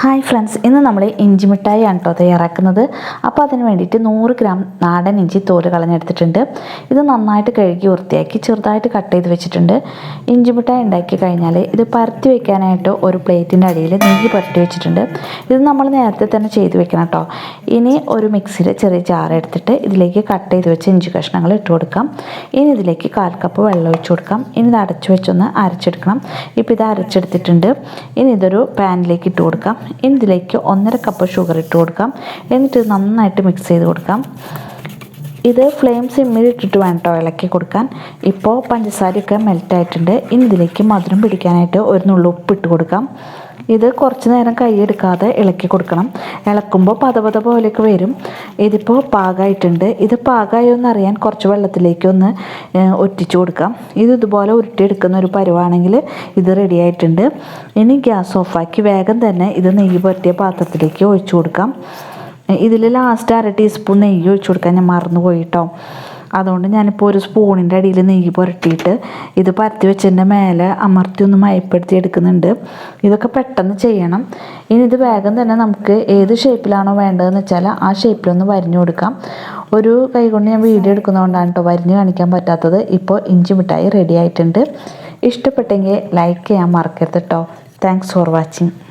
Hi friends ഇന്ന് നമ്മൾ ഇഞ്ചി മിഠായിയാണ് കേട്ടോ തയ്യാറാക്കുന്നത്. അപ്പോൾ അതിന് വേണ്ടിയിട്ട് നൂറ് ഗ്രാം നാടൻ ഇഞ്ചി തോൽ കളഞ്ഞെടുത്തിട്ടുണ്ട്. ഇത് നന്നായിട്ട് കഴുകി വൃത്തിയാക്കി ചെറുതായിട്ട് കട്ട് ചെയ്ത് വെച്ചിട്ടുണ്ട്. ഇഞ്ചി മിഠായി ഉണ്ടാക്കി കഴിഞ്ഞാൽ ഇത് പരത്തി വെക്കാനായിട്ട് ഒരു പ്ലേറ്റിന്റെ അടിയിൽ നെയ്യ് പരട്ടി വെച്ചിട്ടുണ്ട്. ഇത് നമ്മൾ നേരത്തെ തന്നെ ചെയ്ത് വെക്കണം കേട്ടോ. ഇനി ഒരു മിക്സിയിൽ ചെറിയ ജാർ എടുത്തിട്ട് ഇതിലേക്ക് കട്ട് ചെയ്ത് വെച്ച ഇഞ്ചി കഷ്ണങ്ങൾ ഇട്ട് കൊടുക്കാം. ഇനി ഇതിലേക്ക് കാൽ കപ്പ് വെള്ളം ഒഴിച്ച് കൊടുക്കാം. ഇനി ഇത് അടച്ചു വെച്ചൊന്ന് അരച്ചെടുക്കണം. ഇപ്പോൾ ഇത് അരച്ചെടുത്തിട്ടുണ്ട്. ഇനി ഇതൊരു പാനിലേക്ക് ഇട്ട് കൊടുക്കാം. ഇതിലേക്ക് ഒന്നര കപ്പ് ഷുഗർ ഇട്ട് കൊടുക്കാം. എന്നിട്ട് നന്നായിട്ട് മിക്സ് ചെയ്ത് കൊടുക്കാം. ഇത് ഫ്ലെയിം സിമ്മിൽ ഇട്ടിട്ട് വേണം കേട്ടോ ഇളക്കി കൊടുക്കാൻ. ഇപ്പോൾ പഞ്ചസാരയൊക്കെ മെൽറ്റായിട്ടുണ്ട് ഇനി ഇതിലേക്ക് മധുരം പിടിക്കാനായിട്ട് ഒരു നുള്ളു ഉപ്പിട്ട് കൊടുക്കാം. ഇത് കുറച്ച് നേരം കൈയെടുക്കാതെ ഇളക്കി കൊടുക്കണം. ഇളക്കുമ്പോൾ പതപത പോലെയൊക്കെ വരും. ഇതിപ്പോൾ പാകമായിട്ടുണ്ട് ഇത് പാകമായോ എന്നറിയാൻ കുറച്ച് വെള്ളത്തിലേക്ക് ഒന്ന് ഒറ്റിച്ചു കൊടുക്കാം. ഇത് ഇതുപോലെ ഉരുട്ടിയെടുക്കുന്ന ഒരു പരുവാണെങ്കിൽ ഇത് റെഡി ആയിട്ടുണ്ട്. ഇനി ഗ്യാസ് ഓഫാക്കി വേഗം തന്നെ ഇത് നെയ്യ് പറ്റിയ പാത്രത്തിലേക്ക് ഒഴിച്ചു കൊടുക്കാം. ഇതിൽ ലാസ്റ്റ് അര ടീസ്പൂൺ നെയ്യ് ഒഴിച്ചു കൊടുക്കാൻ ഞാൻ മറന്നു പോയി കേട്ടോ അതുകൊണ്ട് ഞാനിപ്പോൾ ഒരു സ്പൂണിന്റെ അടിയിൽ നെയ്യ് പുരട്ടിയിട്ട് ഇത് പരത്തി വെച്ചതിന്റെ മേലെ അമർത്തി ഒന്ന് മയപ്പെടുത്തി എടുക്കുന്നുണ്ട്. ഇതൊക്കെ പെട്ടെന്ന് ചെയ്യണം. ഇനി ഇത് വേഗം തന്നെ നമുക്ക് ഏത് ഷേപ്പിലാണോ വേണ്ടതെന്ന് വെച്ചാൽ ആ ഷേപ്പിലൊന്ന് വരിഞ്ഞു കൊടുക്കാം. ഒരു കൈ കൊണ്ട് ഞാൻ വീഡിയോ എടുക്കുന്നതുകൊണ്ടാണ് കേട്ടോ വരിഞ്ഞ് കാണിക്കാൻ പറ്റാത്തത്. ഇപ്പോൾ ഇഞ്ചി മിഠായി റെഡി ആയിട്ടുണ്ട്. ഇഷ്ടപ്പെട്ടെങ്കിൽ ലൈക്ക് ചെയ്യാൻ മറക്കരുത് കേട്ടോ താങ്ക്സ് ഫോർ വാച്ചിങ്